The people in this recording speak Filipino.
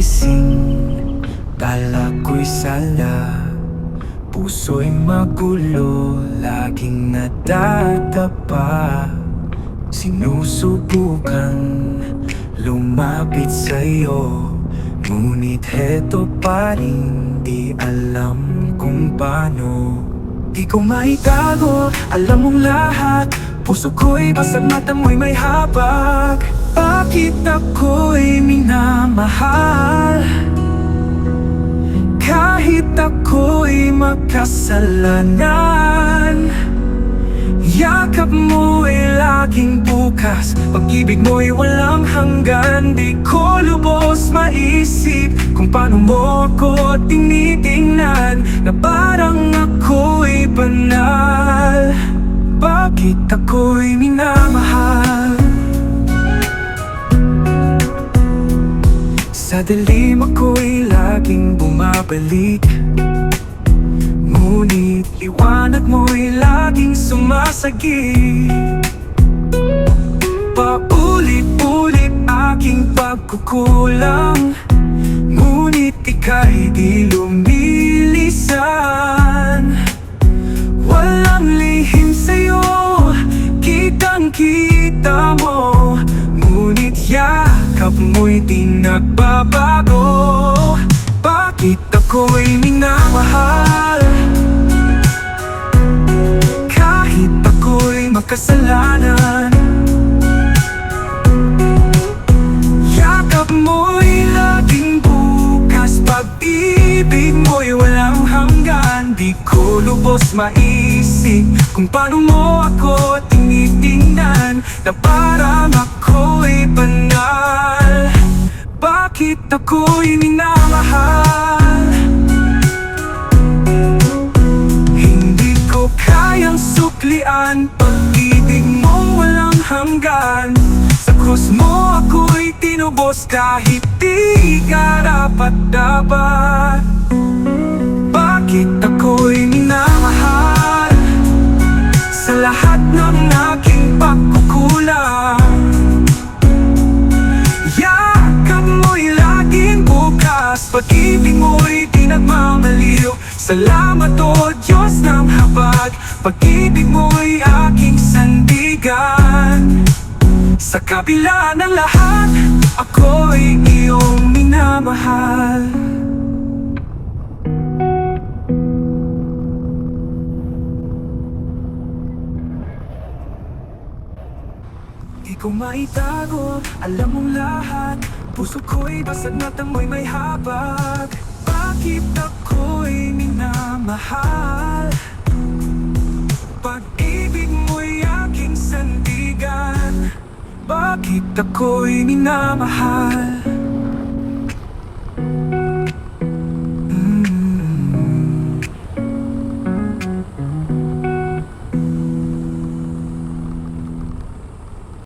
gising Kala ko'y sala. Puso'y magulo Laging natatapa. Sinusubukan Lumapit sa'yo Ngunit heto pa rin Di alam kung paano. Di ko maitago Alam mong lahat Puso ko'y basag mata mo'y may habag Bakit ako'y minahal? Minamahal? Kahit ako'y makasalanan Yakap mo'y laging bukas Pag-ibig mo'y walang hanggan Di ko lubos maisip Kung paano mo ako tinitingnan Na parang Sa dilim ako'y laging bumabalik. Ngunit liwanag mo'y laging sumasagip. Paulit-ulit aking pagkukulang. Ngunit ika'y di lumilisan di nagbabago. Bakit ako'y minamahal? Kahit ako'y makasalanan. Yakap mo'y laging bukas. Pag-ibig mo'y walang hanggan. Di ko lubos maisip Kung paano mo ako tinitingnan Na parang ako'y banal Bakit ako'y minamahal? Hindi ko kayang suklian. Pag-ibig mo walang hanggan. Sa krus mo ako'y tinubos Kahit di karapat dapat Bakit Mo'y di Salamat o Diyos ng habag Pag-ibig mo'y aking sandigan. Sa kabila ng lahat Ako'y iyong minamahal. Di ko maitago, alam mong lahat. Puso ko'y basag na tamoy may habag Bakit ako'y minamahal? Pag-ibig mo'y aking sandigan Bakit ako'y minamahal?